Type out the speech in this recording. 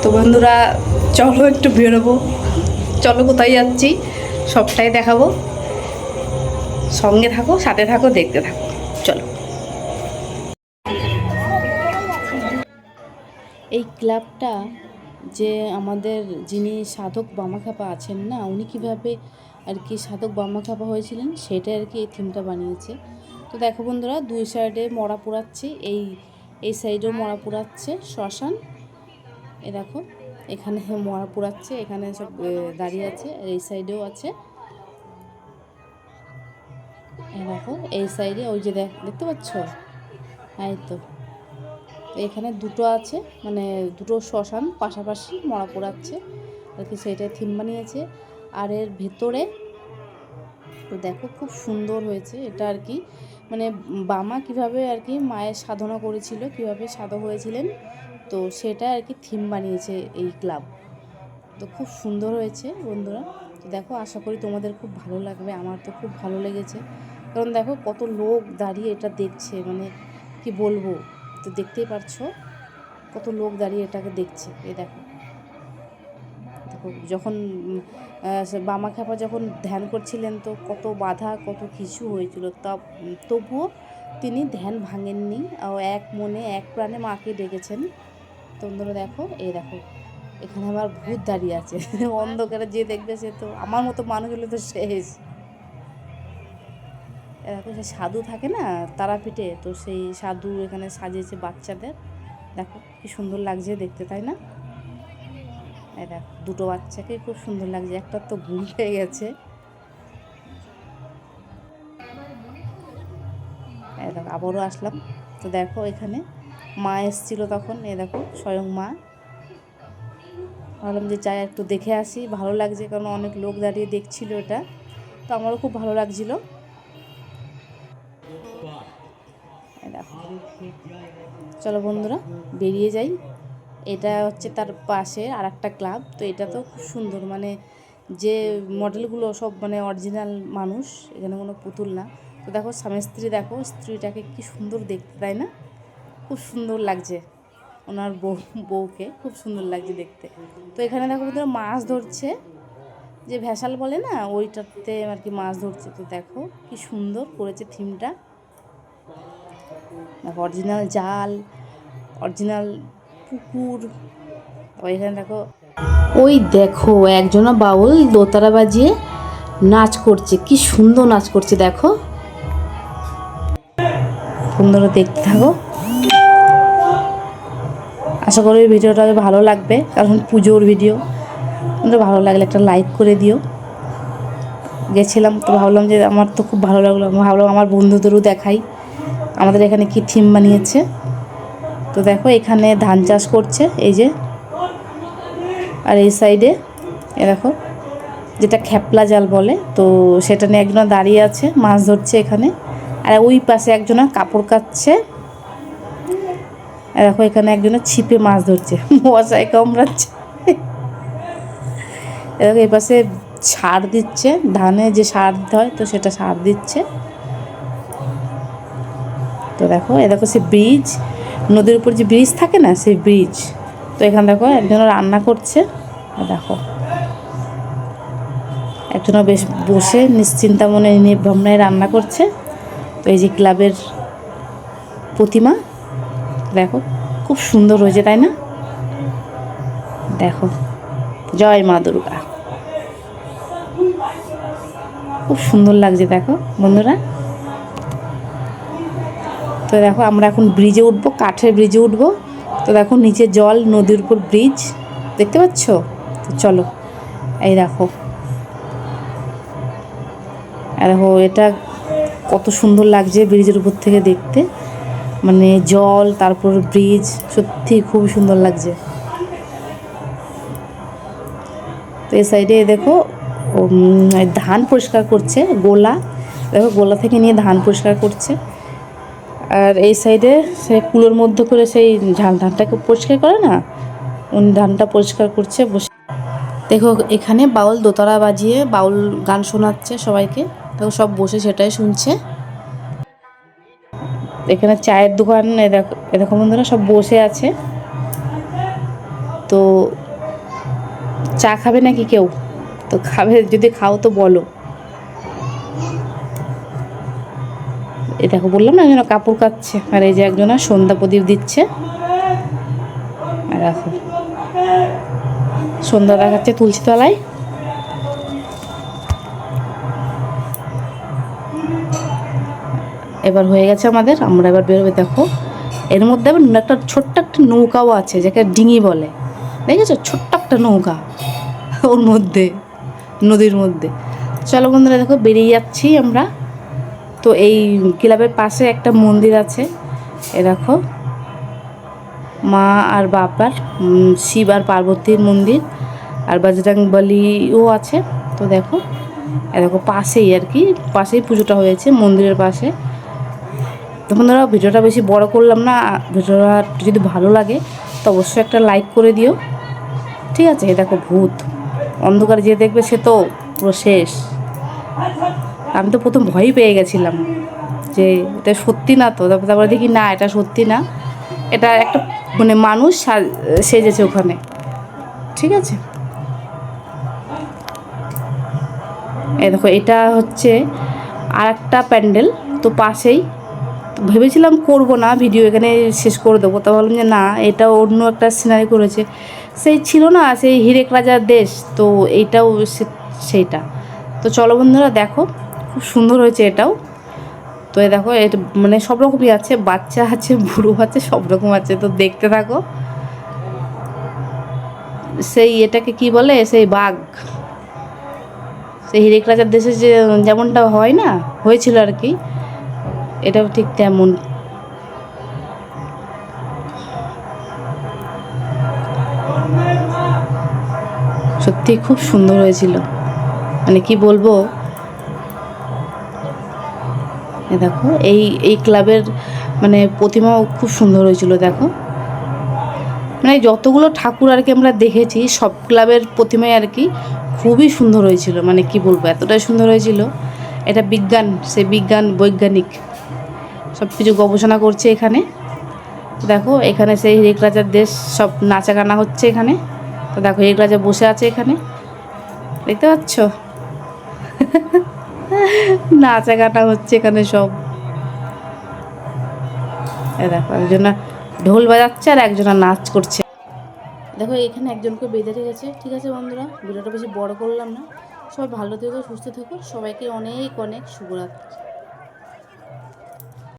তো বন্ধুরা, চলো একটু বেরোবো। চলো কোথায় যাচ্ছি, সবটাই দেখাবো। সঙ্গে থাকো, সাথে থাকো, দেখতে থাকো। চলো। এই ক্লাবটা যে আমাদের যিনি সাধক বামাখাপা আছেন না, উনি কীভাবে আর কি সাধক বামাখাপা হয়েছিলেন সেটা আর কি এই থিমটা বানিয়েছে। তো দেখো বন্ধুরা, দুই সাইডে মরা পোড়াচ্ছে, এই এই সাইডেও মরা পোড়াচ্ছে, শ্মশান। এ দেখো, এখানে মরা পোড়াচ্ছে, এখানে সব দাঁড়িয়ে আছে, এই সাইডেও আছে। দেখো, এই সাইডে ওই যে দেখ দেখতে পাচ্ছ? এই তো। এখানে দুটো আছে মানে দুটো শ্মশান, পাশাপাশি মরা পোড়াচ্ছে। আর কি সেটাই থিম বানিয়েছে। আর এর ভেতরে তো দেখো, খুব সুন্দর হয়েছে। এটা আর কি মানে বামা কীভাবে আর কি মায়ের সাধনা করেছিল, কীভাবে সাধক হয়েছিলেন তো সেটা আর কি থিম বানিয়েছে এই ক্লাব তো খুব সুন্দর হয়েছে বন্ধুরা। তো দেখো, আশা করি তোমাদের খুব ভালো লাগবে, আমার তো খুব ভালো লেগেছে। কারণ দেখো, কত লোক দাঁড়িয়ে এটা দেখছে মানে কি বলব? তো দেখতেই পারছ, কত লোক দাঁড়িয়ে এটাকে দেখছে, এই দেখো। দেখো, যখন বামা খ্যাপা যখন ধ্যান করছিলেন, তো কত বাধা, কত কিছু হয়েছিল। তা, তবুও তিনি ধ্যান ভাঙেননি। এক মনে, এক প্রাণে মাকে ডেকেছেন। তোমরা দেখো, এই দেখো, এখানে আবার ভূত দাঁড়িয়ে আছে। অন্ধকারে যে দেখবে সে তো, আমার মতো মানুষ হলে তো শেষ। এ দেখো, সে সাধু থাকে না, তারাপীঠে, তো সেই সাধু এখানে সাজিয়েছে বাচ্চাদের। দেখো, কি সুন্দর লাগছে দেখতে, তাই না? দেখো, দুটো বাচ্চাকে খুব সুন্দর লাগছে, একটা তো ভুল হয়ে গেছে। আবারও আসলাম। তো দেখো, এখানে মা এসেছিল তখন, এ দেখো, স্বয়ং মা। ভাবলাম যে যাই, একটু দেখে আসি। ভালো লাগছে কারণ অনেক লোক দাঁড়িয়ে দেখছিল এটা। তো আমারও খুব ভালো লাগছিল। চলো বন্ধুরা, বেরিয়ে যাই। এটা হচ্ছে তার পাশে আর একটা ক্লাব, তো এটা তো খুব সুন্দর। মানে যে মডেলগুলো সব মানে অরিজিনাল মানুষ, এখানে কোনো পুতুল না। তো দেখো, স্বামী স্ত্রী, দেখো, স্ত্রীটাকে কি সুন্দর দেখতে, তাই না? খুব সুন্দর লাগছে। ওনার বউ, বউকে খুব সুন্দর লাগছে দেখতে। তো এখানে দেখো বন্ধুরা মাছ ধরছে। যে ভেসাল বলে না, ওইটাতে আর কি মাছ ধরছে। তো দেখো কি সুন্দর করেছে থিমটা। দেখো অরিজিনাল জাল, অরিজিনাল পুকুর। এখানে দেখো, ওই দেখো একজনা বাউল দোতারা বাজিয়ে নাচ করছে। কি সুন্দর নাচ করছে, দেখো। সুন্দর দেখতে থাকো। আশা করি ভিডিওটা ভালো লাগবে, কারণ পুজোর ভিডিও। কিন্তু ভালো লাগলে একটা লাইক করে দিও। গেছিলাম তো ভাবলাম যে আমার তো খুব ভালো লাগল ভাবলাম আমার বন্ধুদেরও দেখাই। আমাদের এখানে কি থিম বানিয়েছে? তো দেখো, এখানে ধান চাষ করছে, এই যে। আর এই সাইডে এ দেখো, যেটা খ্যাপলা জাল বলে, তো সেটা নিয়ে একজন দাঁড়িয়ে আছে, মাছ ধরছে এখানে। আর ওই পাশে একজনা কাপড় কাচ্ছে আর দেখো, এখানে একজনে ছিপে মাছ ধরছে। মশায় কামড়াচ্ছে। এ দেখো এই পাশে সার দিচ্ছে। ধানে যে সার হয়, তো সেটা সার দিচ্ছে। তো দেখো, এ দেখো, সে ব্রিজ, নদীর উপর যে ব্রিজ থাকে না, সেই ব্রিজ। তো এখানে দেখো, একজন রান্না করছে। দেখো একজন বেশ বসে নিশ্চিন্তা মনে নির্ভাবনায় রান্না করছে। তো এই যে ক্লাবের প্রতিমা দেখো, খুব সুন্দর হয়েছে, তাই না? দেখো, জয় মা দুর্গা। খুব সুন্দর লাগছে, দেখো, বন্ধুরা। তো দেখো, আমরা এখন ব্রিজে উঠবো, কাঠের ব্রিজে উঠবো। তো দেখো, নিচে জল, নদীর উপর ব্রিজ, দেখতে পাচ্ছ? তো চলো, এই দেখো। দেখো, এটা কত সুন্দর লাগছে ব্রিজের উপর থেকে দেখতে। মানে জল, তারপর ব্রিজ সত্যি খুব সুন্দর লাগছে। তো এই সাইডে দেখো ধান পরিষ্কার করছে গোলা। দেখো, গোলা থেকে নিয়ে ধান পরিষ্কার করছে। আর এই সাইডে সে কুলোর মধ্যে করে সেই ঝাল ধানটাকে পরিষ্কার করে না, উনি ধানটা পরিষ্কার করছে, বসে দেখো, এখানে বাউল দোতারা বাজিয়ে বাউল গান শোনাচ্ছে সবাইকে। দেখো, সব বসে সেটাই শুনছে। এখানে চায়ের দোকান, এ এরকম বন্ধুরা সব বসে আছে। তো চা খাবে নাকি কেউ? তো খাবে, যদি খাও তো বলো। এই দেখো, বললাম না একজন কাপড় কাচ্ছে আর এই যে একজনা সন্ধ্যা প্রদীপ দিচ্ছে। আর দেখো সন্ধ্যা দেখাচ্ছে তুলসী তলায়। এবার হয়ে গেছে আমাদের, আমরা এবার বেরোবে, দেখো। এর মধ্যে আবার একটা ছোট্ট একটা নৌকাও আছে, যাকে ডিঙি বলে। দেখেছ? ছোট্ট একটা নৌকা ওর মধ্যে, নদীর মধ্যে। চলো বন্ধুরা, দেখো, বেরিয়ে যাচ্ছি আমরা। তো এই ক্লাবের পাশে একটা মন্দির আছে। এ দেখো, মা আর বাবার শিব আর পার্বতীর মন্দির। আর বজরং বলিও আছে। তো দেখো, এ দেখো, পাশেই আর কি, পাশেই পুজোটা হয়েছে মন্দিরের পাশে। তো বন্ধুরা ভিডিওটা বেশি বড় করলাম না, ভিডিওটা যদি ভালো লাগে, তো অবশ্যই একটা লাইক করে দিও। ঠিক আছে? এই দেখো ভূত। অন্ধকারে যে দেখবে সে তো পুরো শেষ। আমি তো প্রথম ভয়ই পেয়ে গেছিলাম যে এটা সত্যি না তো। তারপর তারপরে দেখি না, এটা সত্যি না। এটা একটা মানে মানুষ সেজেছে ওখানে। ঠিক আছে? এই দেখো, এটা হচ্ছে আর একটা প্যান্ডেল। তো পাশেই ভেবেছিলাম করব না ভিডিও এখানে শেষ করে দেবো। তা ভাবলাম যে না, এটা অন্য একটা সিনারি করেছে। সেই ছিল না, সেই হিরেক রাজার দেশ, তো এইটাও সেইটা। তো চলো বন্ধুরা, দেখো, খুব সুন্দর হয়েছে এটাও। তো এই দেখো, এটা মানে সব রকমই আছে, বাচ্চা আছে, বুড়ো আছে, সব রকম আছে, তো দেখতে থাকো। সেই এটাকে কি বলে? সেই বাঘ। সেই হিরেক রাজার দেশে যে, যেমনটা হয় না, হয়েছিল আর কি। এটাও ঠিক তেমন। সত্যি খুব সুন্দর হয়েছিল। মানে কি বলব? দেখো, এই এই ক্লাবের মানে প্রতিমাও খুব সুন্দর হয়েছিল, দেখো। মানে যতগুলো ঠাকুর আর কি আমরা দেখেছি, সব ক্লাবের প্রতিমাই আর কি খুবই সুন্দর হয়েছিল। মানে কি বলব, এতটাই সুন্দর হয়েছিল। এটা বিজ্ঞান, সে বিজ্ঞান বৈজ্ঞানিক। সব কিছু গবেষণা করছে এখানে। দেখো, এখানে সেই হিরেক রাজার দেশ সব নাচা গানা হচ্ছে এখানে। তো দেখো হিরেক রাজা বসে আছে এখানে। দেখতে পাচ্ছ? নাচা গানা হচ্ছে এখানে সব। দেখো, একজনা ঢোল বাজাচ্ছে আর একজনা নাচ করছে। দেখো, এখানে একজনকে বেঁধে রেখেছে। ঠিক আছে বন্ধুরা, ভিডিওটা বেশি বড় করলাম না। সবাই ভালো থেকো, সুস্থ থেকো। সবাইকে অনেক অনেক শুভরাত্রি।